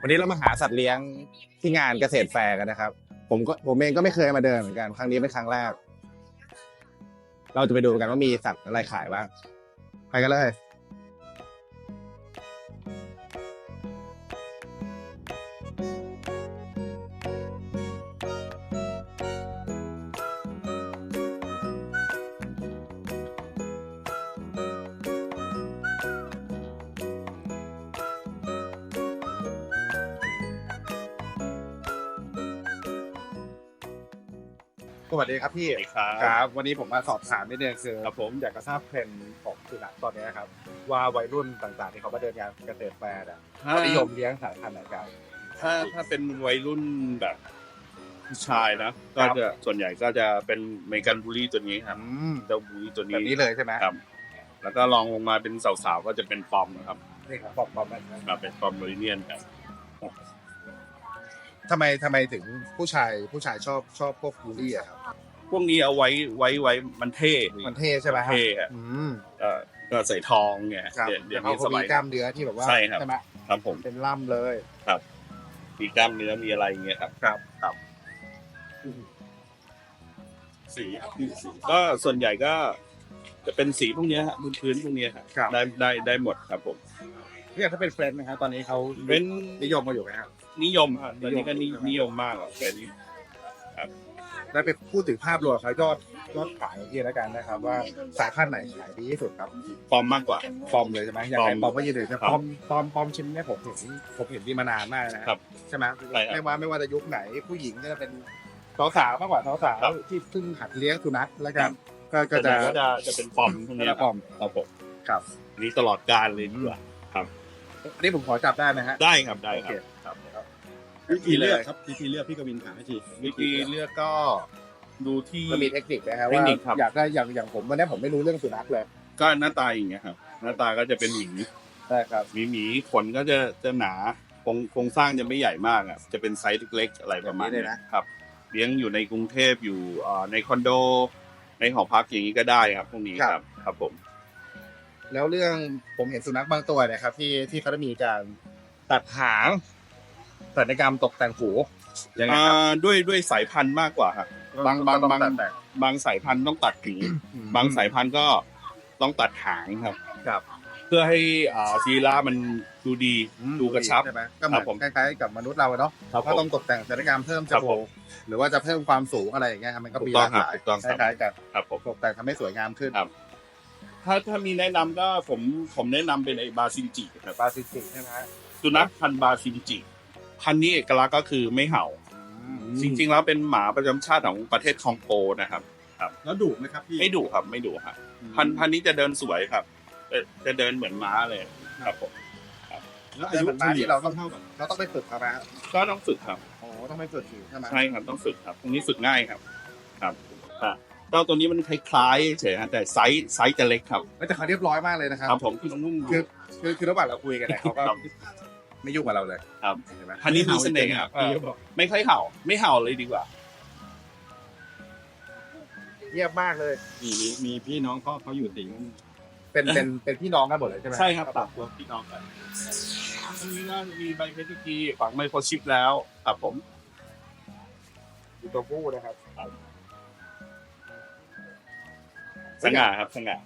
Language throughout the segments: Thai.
วันนี้เรามาหาสัตว์เลี้ยงที่งานเกษตรแฟร์กันนะครับ ผมก็ผมเองก็ไม่เคยมาเดินเหมือนกัน ครั้งนี้เป็นครั้งแรก เราจะไปดูกันว่ามีสัตว์อะไรขายบ้าง ไปกันเลย สวัสดีครับพี่สวัสดีครับครับวันนี้ผมมาสอบถามนิดนึงคือครับผมอยากจะทราบเทรนด์ของสุนัขตอนนี้ครับ ว่าวัยรุ่นต่างๆที่เขามาเดินงานเกษตรแฟร์อะถ้าเขานิยมเลี้ยงสายพันธุ์ไหนกัน ถ้าถ้าเป็นวัยรุ่นแบบผู้ชายนะครัก็บจะส่วนใหญ่ก็จะเป็นเมกันบูลลี่ตัวนี้ครับอืมเจ้าบูลลี่ตัวแบนี้บนี้เลยใช่ไหมครับ แล้วก็ลองลงมาเป็นสาวๆก็จะเป็นปอมนะครับนี่ครับปอมปอมนะครับครับเป็นปอมเมริเนียนครับ ทำไมทำไมถึงผู้ชายผู้ชายชอบชอบพวกบูลลี่อะครับ พวกนี้เอาไว้ไว้ไว้มันเท่มันเท่ใช่ไหมครับเท่ฮะอืมเอ่อก็ใส่ทองไงครับเดี๋ยวเดี๋ยวเขานี้สเขามัมียกล้ามเนื้อที่แบบว่าใช่ครับ ไหมครับผมเป็นล่ำเลยมีกล้ามเนื้อมีอะไรอย่างเงี้ยครับครับครับสีก็ส่วนใหญ่ก็จะเป็นสีพวกเนี้ยฮะพื้นพื้นพวกเนี้ยครับครับได้ได้ได้หมดครับผมเนี่ยถ้าเป็นเฟรนด์นะครับตอนนี้เขาเป็นนิยมมาอยู่ไหมครับ นิยมฮะตอนนี้ก็นินิยมมากอะเป็นได้ไปพูดถึงภาพรวมเขายอดยอดขายของพี่แล้วกันนะครับ ว่าสายพันธุ์ไหนขายดีที่สุดครับฟอร์มมากกว่าปอมเลยใช่ไหมอย่างไรปอมปอมก็ยืนอยู่แต่ครับปอมปอมปอมชิ้นเนี้ยผมเห็นผมเห็นที่มานานมากนะครับใช่ไหมใช่ครับไม่ว่าไม่ว่าจะยุคไหนผู้หญิงก็จะเป็นสาวๆมากกว่าสาวครับๆที่เพิ่งหัดเลี้ยงสุนัขแล้วกันก็ก็ก็จะจะก็จะจะเป็นฟอร์มพวกก็นี้จะปอมครับผมครับอันนี้ตลอดกาลเลยดีกว่าอันนี้ผมขอจับได้นะฮะได้ครับได้โอคเครับครับ วิธีเลือกครับวิธีเลือกพี่กวินถามให้ทีวิธีเลือกก็ดูที่ มันมีเทคนิคนะครับเทคว่านิคครับ อยากได้อย่างอย่างผมวันนี้ผมไม่รู้เรื่องสุนัขเลยก็หน้าตาอย่างเงี้ยครับ หน้าตาก็จะเป็นหมีใช่ครับ หมีหมีขนก็จะจะหนาโครงโครงสร้างจะไม่ใหญ่มากอะจะเป็นไซส์เล็กๆอะไรประมาณแบบนี้เลยนี้นะครับเลี้ยงอยู่ในกรุงเทพอยู่เอ่อในคอนโด ในหอพักอย่างนี้ก็ได้ครับพวกนี้ครับครับผม แล้วเรื่องผมเห็นสุนัขบางตัวเนะครับที่ที่เขาจะมีการตัดหาง ศัลยกรรมตกแต่งหูยังไงอ่ครับาด้วยด้วยสายพันธุ์มากกว่าครับ บางบางต้องบางตัดแต่ง บางสายพันธุ์ต้องตัดหูอืม บางสายพันธุ์ก็ต้องตัดหางครับ ครับเพื่อให้อ่าซีรามันดูดีดูกระชับ ใช่ไหมก็เหมืครัอนบผม คล้ายๆกับมนุษย์เราอะเนาะครับก็ผมต้องตกแต่งศัลยกรรมเพิ่มจครับผมูมกหรือว่าจะเพิ่มความสูงอะไรอย่างเงี้ยครับมันก็ถูกมีต้หองลากหลายครับถูกต้องคครับ ล้ายๆกันครับผม ตกแต่งทำให้สวยงามขึ้นครับ ถ้าถ้ามีแนะนำก็ผมผมแนะนำเป็นไอ้บาซินจิครับบาซิติใช่ไหมฮะสุนัขพันธุ์บาซินจิ พันธุ์นี้เอกลักษณ์ก็คือไม่เห่า จริง ๆ แล้วเป็นหมาประจำชาติของประเทศคองโกนะครับ แล้วดุไหมครับพี่ไม่ดุครับ ไม่ดุครับพันธุ์พันธุ์นี้จะเดินสวยครับเอ่อจะเดินเหมือนม้าเลยครับผมแล้วอายุเฉลี่ยเราต้องเท่ากันเราต้องไปฝึกเขาไหมฮะก็ต้องฝึกครับ โอ้ต้องไปฝึกอยู่ใช่ไหมใช่ครับต้องฝึกครับ ตรงนี้ฝึกง่ายครับ ครับอะเจ้าตัวนี้มันคล้ายๆเฉยๆฮะแต่ไซส์ไซส์จะเล็กครับเอ้ยแต่เขาเรียบร้อยมากเลยนะครับ ครับผมคือนุ่มคือคือคือระหว่างเราคุยกันเนี่ยเขาก็ครับ ไม่ยุ่งกับเราเลยครับใช่ไหมพันธุ์นี้มีเสน่ห์ครับพี่ก็บอกไม่ค่อยเห่า ไม่เห่าเลยดีกว่า เงียบมากเลย มีมีพี่น้องเขาเขาอยู่ติ่งเป็นเป็นเป็นพี่น้องกันหมดเลยใช่ไหมใช่ครับตัดตัวพี่น้องกันตรงนี้ก็มีใบเพชรกีฝังไมโครชิปแล้วครับผม อยู่ตัวผู้นะครับ สง่าครับสง่า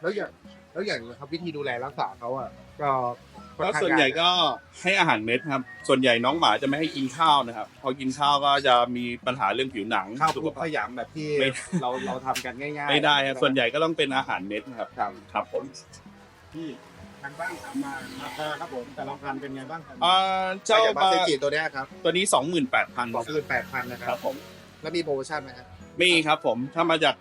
แล้วอย่างแล้วอย่างครับวิธีดูแลรักษาเขาอะ ก็ก็ส่วนใหญ่ก็ให้อาหารเม็ดครับ ส่วนใหญ่น้องหมาจะไม่ให้กินข้าวนะครับ พอกินข้าวก็จะมีปัญหาเรื่องผิวหนังข้าวสุคลุขกภาขพยำแบบที่ไม่ เราเราทำกันง่ายๆไม่ได้ครับ ส่วนใหญ่ก็ต้องเป็นอาหารเม็ดครับ ครับครับผมพี่ทางบ้านถามมาราคาครับผมแต่ละพันเป็นไงบ้างครับอ่าเจ้าเจ้าบาบาเซจิตัวเนี้ยครับตัวนี้สองหมื่นแปดพันสองหมื่นแปดพันนะคครัรับบผมแล้วมีโปรโมชั่นไหมครับ มีครับผม ถ้ามาจาก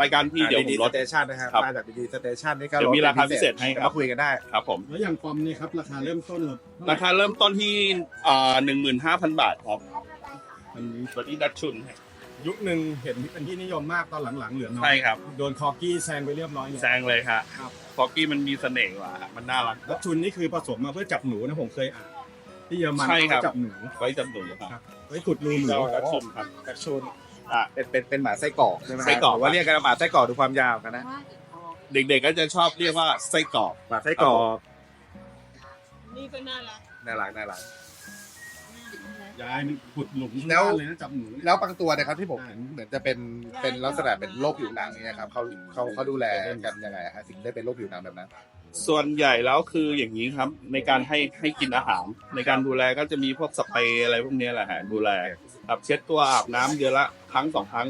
รายการพี่เดี๋ยวผมลด สเตชันนะครับครับมาจากดีสเตชันนี่ก็เดี๋ยวมีราคาพิเศษให้ครับ มาคุยกันได้ ครับผม แล้วอย่างฟอร์มนี่ครับราคาเริ่มต้นเราเท่ไหราคาเริ่มต้นที่อ่าหนึ่งหมื่นห้าพันบาทครับอันนี้ตัวนี้ดัชชุนยุคหนึ่งเห็นเป็นที่นิยมมากตอนหลังๆเหลือน้อใช่ยครับ โดนคอกี้แซงไปเรียบร้อยเลยแซงเลยครับครับ ฟอกกี้มันมีเสน่ห์กว่าฮะมันน่ารัก แล้วชุนนี่คือผสมมาเพื่อจับหนูนะผมเคยอ่านที่เยอรมันใช่ครับ เขาจับหนูไว้จำหนูครับไว้ขุดรูหนูเจ้าดัชชุนครับกระชุน อะเป็นเป็นเป็นหมาไส้กรอกใช่ไหมฮะไส้กรอก หว่าเรียกกันว่าหมาไส้กรอกดูความยาวกันนะเด็กๆก็จะชอบเรียกว่าไส้กรอกหมาไส้กรอกนี่ก็น่ารักน่ารักน่ารัก ยายมันขุดหลุมแล้ว เลยนะจับหนูเนี่ย แล้วบางตัวนะครับที่ผมเห็นเหมือนจะเป็นเป็นลักษณะเป็นโรคผิวหนังเนี่ยครับเขาเขาเขาดูแลกันยังไงฮะถึงได้เป็นโรคผิวหนังแบบนั้น ส่วนใหญ่แล้วคืออย่างนี้ครับ ในการให้ให้กินอาหาร ในการดูแลก็จะมีพวกสเปรย์อะไรพวกเนี้ยแหละฮะดูแล ครับเช็ดตัวอาบน้ำเดือนละครั้งสองครั้ง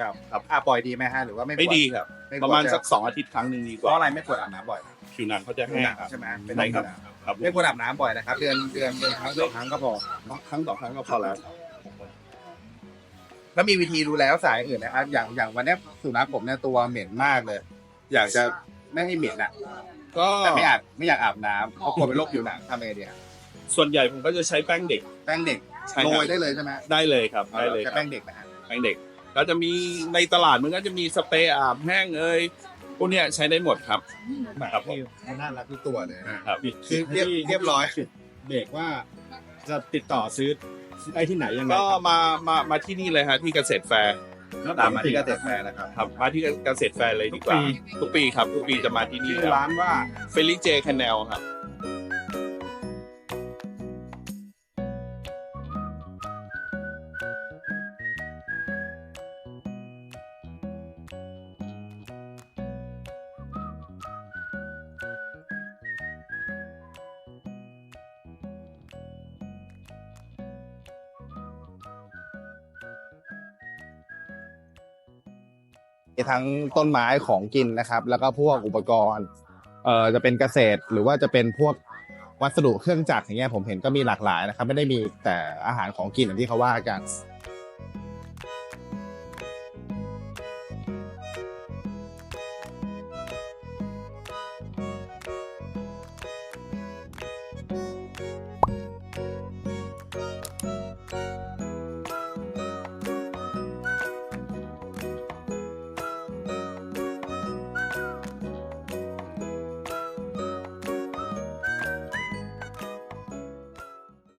ครับครับอ่าปล่อยดีไหมฮะหรือว่าไม่ไม่ดีครับไม่ประมาณสักสองอาทิตย์ครั้งหนึ่งดีกเพราะว่าอะไรไม่ควรอาบน้ำบ่อยผิวหนังเขาจะผิวแห้งหนังครับใช่ไหมเป็นใช่ครับผิวหนังครับไม่ควรอาบน้ำบ่อยนะครับ เดือนเดือนเดือนครั้งสองครั้งก็พอ ครั้งต่อครั้งก็พอแล้วแล้วมีวิธีดูแลรักษาอย่างอื่นนะครับ อย่างอย่างวันเนี้ยสุนัขผมเนี่ยตัวเหม็นมากเลย อยากจะไม่ให้เหม็นอะก็แต่ไม่อาบไม่อยากอาบน้ำเพราะกลัวเป็นโรคผิวหนังทำไงดีฮะส่วนใหญ่ผมก็จะใช้แป้งเด็ก แป้งเด็ก ใช่โรครับยได้เลยใช่ไหมได้เลยครับได้เลยคแค่รับแป้งเด็กนะฮะแป้งเด็ก ก็จะมีในตลาดมันก็จะมีสเปรย์อาบแห้งเอ่ยพวกเนี้ยใช้ได้หมดครับ ครับผม มันน่ารักทุกตัวเลยครับ คือเรียบเรียบร้อยเด็กว่าจะติดต่อซื้อได้ที่ไหนยังไงก็มามามาที่นี่เลยฮะที่เกษตรแฟร์แล้วตามมาที่เกษตรแฟร์นะครับ ครับมาที่เกษตรแฟร์เลยดีกว่าทุกปีครับทุกปีจะมาที่นี่ชื่อร้านว่า เฟลิเจคแนลครับ ทั้งต้นไม้ของกินนะครับ แล้วก็พวกอุปกรณ์เอ่อจะเป็นเกษตรหรือว่าจะเป็นพวกวัสดุเครื่องจักรอย่างเงี้ยผมเห็นก็มีหลากหลายนะครับ ไม่ได้มีแต่อาหารของกินอย่างที่เขาว่ากัน